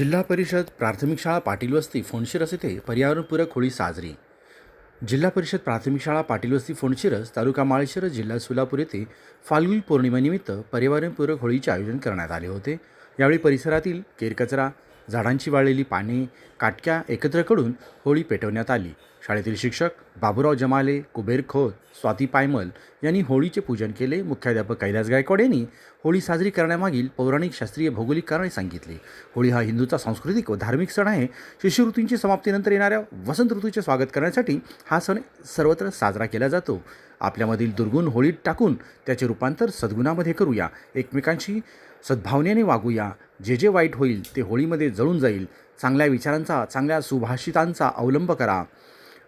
जिल्हा परिषद प्राथमिक शाळा पाटील वस्ती फोणशिरस येथे पर्यावरणपूरक होळी साजरी. जिल्हा परिषद प्राथमिक शाळा पाटील वस्ती फोणशिरस तालुका माळशिरस जिल्हा सोलापूर येथे फाल्गुन पौर्णिमेनिमित्त पर्यावरणपूरक होळीचे आयोजन करण्यात आले होते. यावेळी परिसरातील केरकचरा झाडांची वाळलेली पाने काटक्या एकत्र करून होळी पेटवण्यात आली. शाळेतील शिक्षक बाबूराव जमाले कुबेर खोत स्वाती पायमल यांनी होळीचे पूजन केले. मुख्याध्यापक कैलास गायकवाड यांनी होळी साजरी करण्यामागील पौराणिक शास्त्रीय भौगोलिक कारणे सांगितले. होळी हा हिंदूचा सांस्कृतिक व धार्मिक सण आहे. शिष्यवृत्तींची ऋतूंची समाप्तीनंतर येणाऱ्या वसंत ऋतूचे स्वागत करण्यासाठी हा सण सर्वत्र साजरा केला जातो. आपल्यामधील दुर्गुण होळीत टाकून त्याचे रूपांतर सद्गुणामध्ये करूया. एकमेकांशी सद्भावनेने वागूया. जे जे वाईट होईल ते होळीमध्ये जळून जाईल. चांगल्या विचारांचा चांगल्या सुभाषितांचा अवलंब करा.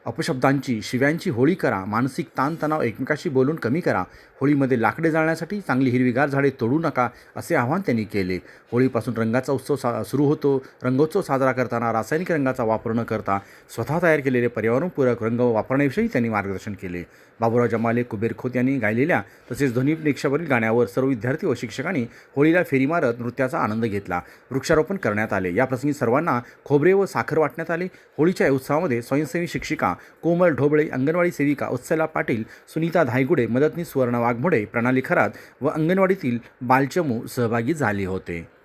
अपशब्दांची शिव्यांची होळी करा मानसिक ताणतणाव एकमेकाशी बोलून कमी करा होळीमध्ये लाकडे जाळण्यासाठी चांगली हिरवीगार झाडे तोडू नका असे आवाहन त्यांनी केले. होळीपासून रंगाचा उत्सव सा सुरू होतो. रंगोत्सव साजरा करताना रासायनिक रंगाचा वापर न करता स्वतः तयार केलेले पर्यावरणपूरक रंग वापरण्याविषयी त्यांनी मार्गदर्शन केले. बाबुराव जमाले कुबेर खोत यांनी गायलेल्या तसेच ध्वनी निक्षावरील गाण्यावर सर्व विद्यार्थी व शिक्षकांनी होळीला फेरी मारत नृत्याचा आनंद घेतला. वृक्षारोपण करण्यात आले. याप्रसंगी सर्वांना खोबरे व साखर वाटण्यात आले. होळीच्या या उत्सवामध्ये स्वयंसेवी शिक्षिका कोमल ढोबळे अंगणवाडी सेविका उत्सला पाटील सुनीता धायगुडे मदतनीस सुवर्ण वाघमोडे प्रणाली खरात व अंगणवाडीतील बालचमू सहभागी झाले होते.